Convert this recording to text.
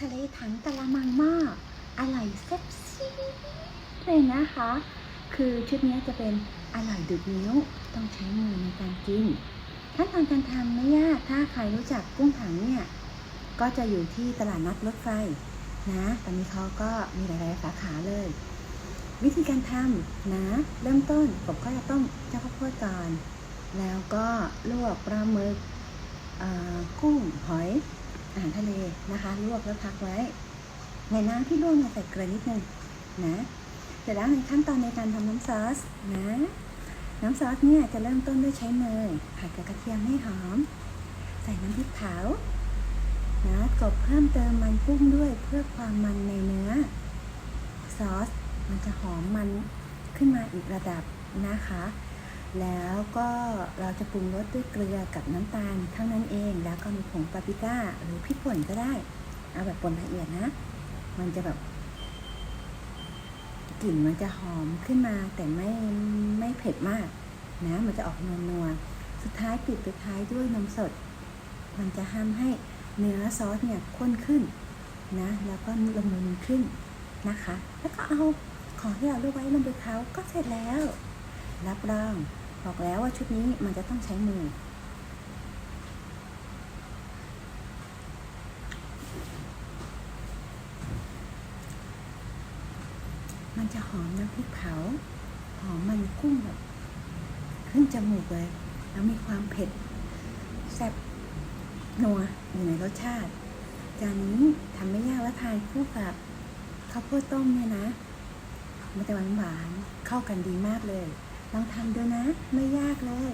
ทะเลถังกะละมังม้ออร่อยแซ่บซีดเลยนะคะ คือชุดนี้จะเป็นอร่อยดูดนิ้วต้องใช้มือในการกินขั้นตอนการทำไม่ยากถ้าใครรู้จักกุ้งถังเนี่ย ก็จะอยู่ที่ตลาดนัดรถไฟนะตอนนี้เขาก็มีหลายๆสาขาเลย วิธีการทำนะ เริ่มต้นผมก็จะต้มเจ้าข้าวโพดก่อน แล้วก็ลวกปลาหมึกกุ้งหอย อาหารทะเลนะคะลวกแล้วพักไว้ ในน้ำที่ลวกเนี่ยใส่เกลือนิดนึงนะเสร็จแล้วในขั้นตอนในการทำน้ำซอสนะน้ำซอสเนี่ยจะเริ่มต้นด้วยใช้เนยผัดกับกระเทียมให้หอม ใส่น้ำพริกเผานะกบเพิ่มเติมมันกุ้งด้วยเพื่อความมันในเนื้อ ซอสมันจะหอมมันขึ้นมาอีกระดับนะคะ แล้วก็เราจะปรุงรสด้วยเกลือกับน้ำตาลเท่านั้นเอง แล้วก็มีผงปาปริก้า หรือพริกป่นก็ได้ เอาแบบป่นละเอียดนะ มันจะแบบกลิ่นมันจะหอมขึ้นมาแต่ไม่ไม่เผ็ดมากนะ มันจะออกนวลนัวๆสุดท้ายปิดไปท้ายด้วยนมสด มันจะทำให้เนื้อซอสเนี่ยข้นขึ้นนะ แล้วก็ละมุนขึ้นนะคะ แล้วก็เอาของที่เราลวกไว้ลงไปเคล้าก็เสร็จแล้ว รับรอง บอกแล้วว่าชุดนี้มันจะต้องใช้มือ มันจะหอมน้ำพริกเผา หอมมันกุ้งแบบขึ้นจมูกเลย แล้วมีความเผ็ดแซ่บนัวอยู่ในรสชาติจานนี้ทำไม่ยากแล้วทานคู่กับข้าวโพดต้มเนี่ยนะ มันจะหวานหวานๆเข้ากันดีมากเลย ลองทำดูนะ ไม่ยากเลย